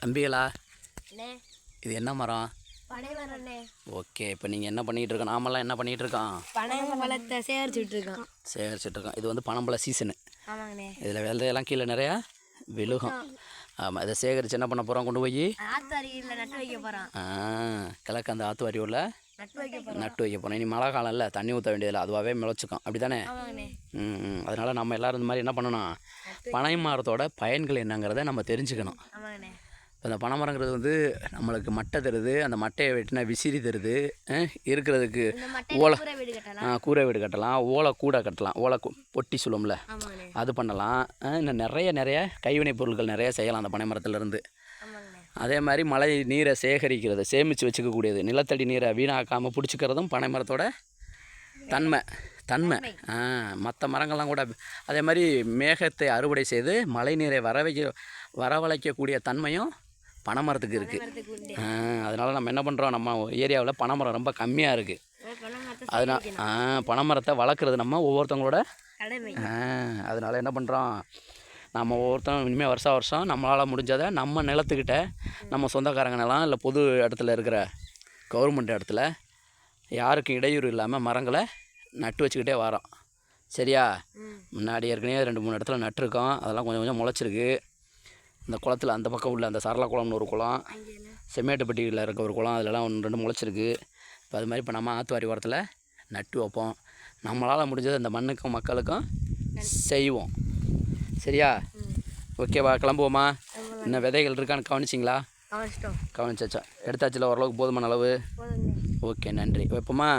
தம்பிகளா? இது என்ன மரம்? ஓகே இப்போ நீங்கள் என்ன பண்ணிகிட்டு இருக்கோம் நாமெல்லாம் என்ன பண்ணிகிட்டு இருக்கோம்? பனை பழத்தை சேகரிச்சுட்டு இருக்கோம். சேகரிச்சுட்டு இருக்கோம். இது வந்து பனம்பழ சீசனு இதில் விதையெல்லாம் கீழே நிறையா விழுகும். ஆமாம் இதை சேகரித்து என்ன பண்ண போகிறோம் கொண்டு போய்? நட்டு வைக்க போகிறோம் கிழக்கு அந்த ஆற்று வரியூரில் நட்டு வைக்க போகிறோம் இனி மழை காலம் இல்லை தண்ணி ஊற்ற வேண்டியதில்லை. அதுவாகவே முளைச்சிக்கும். அப்படி தானே ம். அதனால் நம்ம எல்லோரும் இந்த மாதிரி என்ன பண்ணணும்? பனை மரத்தோட பயன்கள் என்னங்கிறத நம்ம தெரிஞ்சுக்கணும். இப்போ இந்த பனைமரங்கிறது வந்து நம்மளுக்கு மட்டை தருது அந்த மட்டையை வெட்டினா விசிறி தருது இருக்கிறதுக்கு ஓலை கூரை வீடு கட்டலாம். ஓலை கூடை கட்டலாம் ஓலை பொட்டி சொல்லுவோம்ல அது பண்ணலாம். இன்னும் நிறைய நிறைய கைவினைப் பொருட்கள் நிறைய செய்யலாம் அந்த பனை மரத்துலேருந்து ஆமாங்கண்ணே அதே மாதிரி மழை நீரை சேகரிக்கிறது சேமித்து வச்சுக்கக்கூடியது நிலத்தடி நீரை வீணாக்காமல் பிடிச்சிக்கிறதும் பனை மரத்தோட தன்மை. தன்மை. மற்ற மரங்கள்லாம் கூட அதே மாதிரி மேகத்தை அறுவடை செய்து மழை நீரை வர வைக்க வரவழைக்கக்கூடிய தன்மையும் பனைமரத்துக்கு இருக்குது அதனால் நம்ம என்ன பண்ணுறோம் நம்ம ஏரியாவில் பனைமரம் ரொம்ப கம்மியாக இருக்குது அதனால் சேகரிக்கணும். பனைமரத்தை வளர்க்குறது நம்ம ஒவ்வொருத்தவங்களோட அதனால் என்ன பண்ணுறோம் நம்ம ஒவ்வொருத்தரும் இனிமேல் வருஷம் வருஷம் நம்மளால் முடிஞ்சதை நம்ம நிலத்துக்கிட்ட நம்ம சொந்தக்காரங்க நிலம் இல்லை பொது இடத்துல இருக்கிற கவர்மெண்ட் இடத்துல யாருக்கும் இடையூறு இல்லாமல் மரங்களை நட்டு வச்சுக்கிட்டே வரோம் சரியா? முன்னாடி ஏற்கனவே ரெண்டு மூணு இடத்துல நட்டிருக்கோம் அதெல்லாம் கொஞ்சம் கொஞ்சம் முளைச்சிருக்கு. இந்த குளத்துல அந்த பக்கம் உள்ள அந்த சரளா குளம்னு ஒரு குளம். செம்மேட்டுப்பட்டியில் இருக்க ஒரு குளம். அதிலலாம் ஒன்று ரெண்டு முளைச்சிருக்கு. இப்போ அது மாதிரி இப்போ நம்ம ஆத்துவாரி ஓரத்தில் நட்டு வைப்போம். நம்மளால் முடிஞ்சது அந்த மண்ணுக்கும் மக்களுக்கும் செய்வோம். சரியா? ஓகேவா? கிளம்புவோமா? இன்னும் விதைகள் இருக்கான்னு கவனிச்சிங்களா? கவனிச்சாச்சா? எடுத்தாச்சுல ஓரளவுக்கு போதுமான அளவு? ஓகே நன்றி. வைப்போமா?